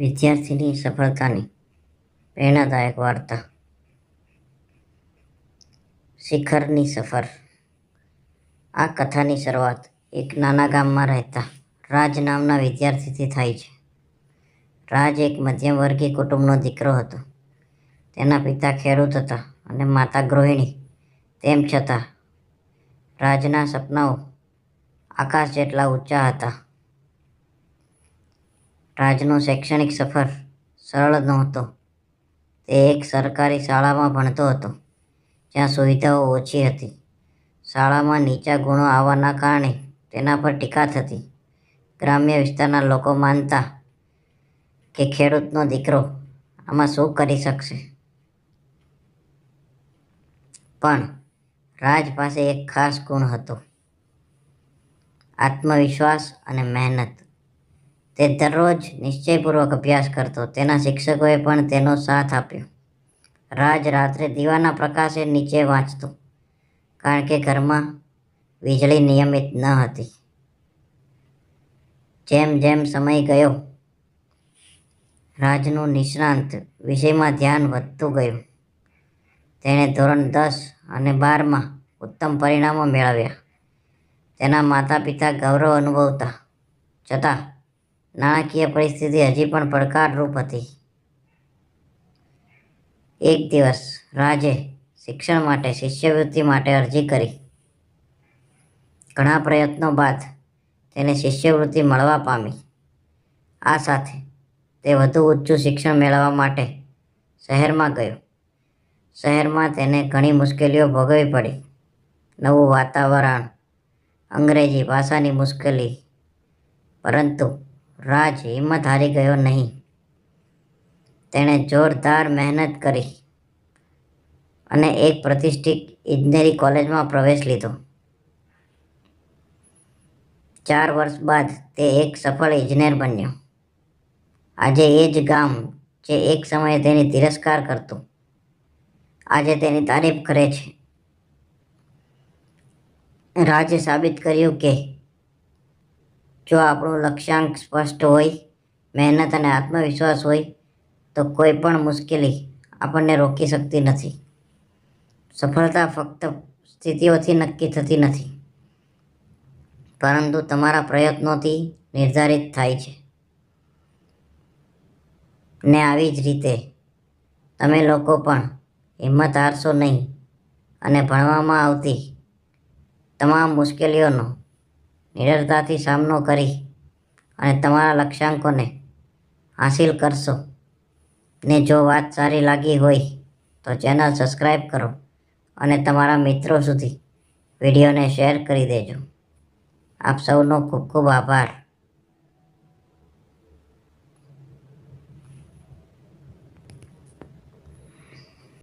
વિદ્યાર્થીની સફળતાની પ્રેરણાદાયક વાર્તા. શિખરની સફર. આ કથાની શરૂઆત એક નાના ગામમાં રહેતા રાજ નામના વિદ્યાર્થીથી થાય છે. રાજ એક મધ્યમવર્ગીય કુટુંબનો દીકરો હતો. તેના પિતા ખેડૂત હતા અને માતા ગૃહિણી. તેમ છતાં, રાજના સપનાઓ આકાશ જેટલા ઊંચા હતા રાજનો શૈક્ષણિક સફર સરળ નહોતો. તે એક સરકારી શાળામાં ભણતો હતો, જ્યાં સુવિધાઓ ઓછી હતી. શાળામાં નીચા ગુણો આવવાના કારણે તેના પર ટીકા થતી. ગ્રામ્ય વિસ્તારના લોકો માનતા કે ખેડૂતનો દીકરો આમાં શું કરી શકશે? પણ રાજ પાસે એક ખાસ ગુણ હતો, આત્મવિશ્વાસ અને મહેનત. તે દરરોજ નિશ્ચયપૂર્વક અભ્યાસ કરતો. તેના શિક્ષકોએ પણ તેનો સાથ આપ્યો. રાજ રાત્રે દીવાના પ્રકાશે નીચે વાંચતો, કારણ કે ઘરમાં વીજળી નિયમિત ન હતી. જેમ જેમ સમય ગયો, રાજનું નિષ્ણાંત વિષયમાં ધ્યાન વધતું ગયું. તેણે ધોરણ દસ અને બારમાં ઉત્તમ પરિણામો મેળવ્યા. તેના માતા પિતા ગૌરવ અનુભવતા. છતાં નાણાકીય પરિસ્થિતિ હજી પણ પડકારરૂપ હતી. એક દિવસ રાજે શિક્ષણ માટે, શિષ્યવૃત્તિ માટે અરજી કરી. ઘણા પ્રયત્નો બાદ તેને શિષ્યવૃત્તિ મળવા પામી. આ સાથે તે વધુ ઊંચું શિક્ષણ મેળવવા માટે શહેરમાં ગયો. શહેરમાં તેને ઘણી મુશ્કેલીઓ ભોગવવી પડી. નવું વાતાવરણ, અંગ્રેજી ભાષાની મુશ્કેલી, પરંતુ રાજ હિંમત હારી ગયો નહીં. તેણે જોરદાર મહેનત કરી અને એક પ્રતિષ્ઠિત ઇજનેરી કોલેજમાં પ્રવેશ લીધો. ચાર વર્ષ બાદ તે એક સફળ ઇજનેર બન્યો. આજે એ જ ગામ જે એક સમયે તેની તિરસ્કાર કરતું. આજે તેની તારીફ કરે છે. રાજે સાબિત કર્યું કે જો આપણું લક્ષ્યાંક સ્પષ્ટ હોય, મહેનત અને આત્મવિશ્વાસ હોય, તો કોઈ પણ મુશ્કેલી આપણને રોકી શકતી નથી. સફળતા ફક્ત સ્થિતિઓથી નક્કી થતી નથી, પરંતુ તમારા પ્રયત્નોથી નિર્ધારિત થાય છે. ને આવી જ રીતે, તમે લોકો પણ હિંમત હારશો નહીં અને ભણવામાં આવતી તમામ મુશ્કેલીઓનો નિડરતાથી સામનો કરી અને તમારા લક્ષ્યાંકોને હાંસિલ કરશો. ને જો વાત સારી લાગી હોય તો ચેનલ સબસ્ક્રાઈબ કરો અને તમારા મિત્રો સુધી વિડીયોને શેર કરી દેજો. આપ સૌનો ખૂબ ખૂબ આભાર.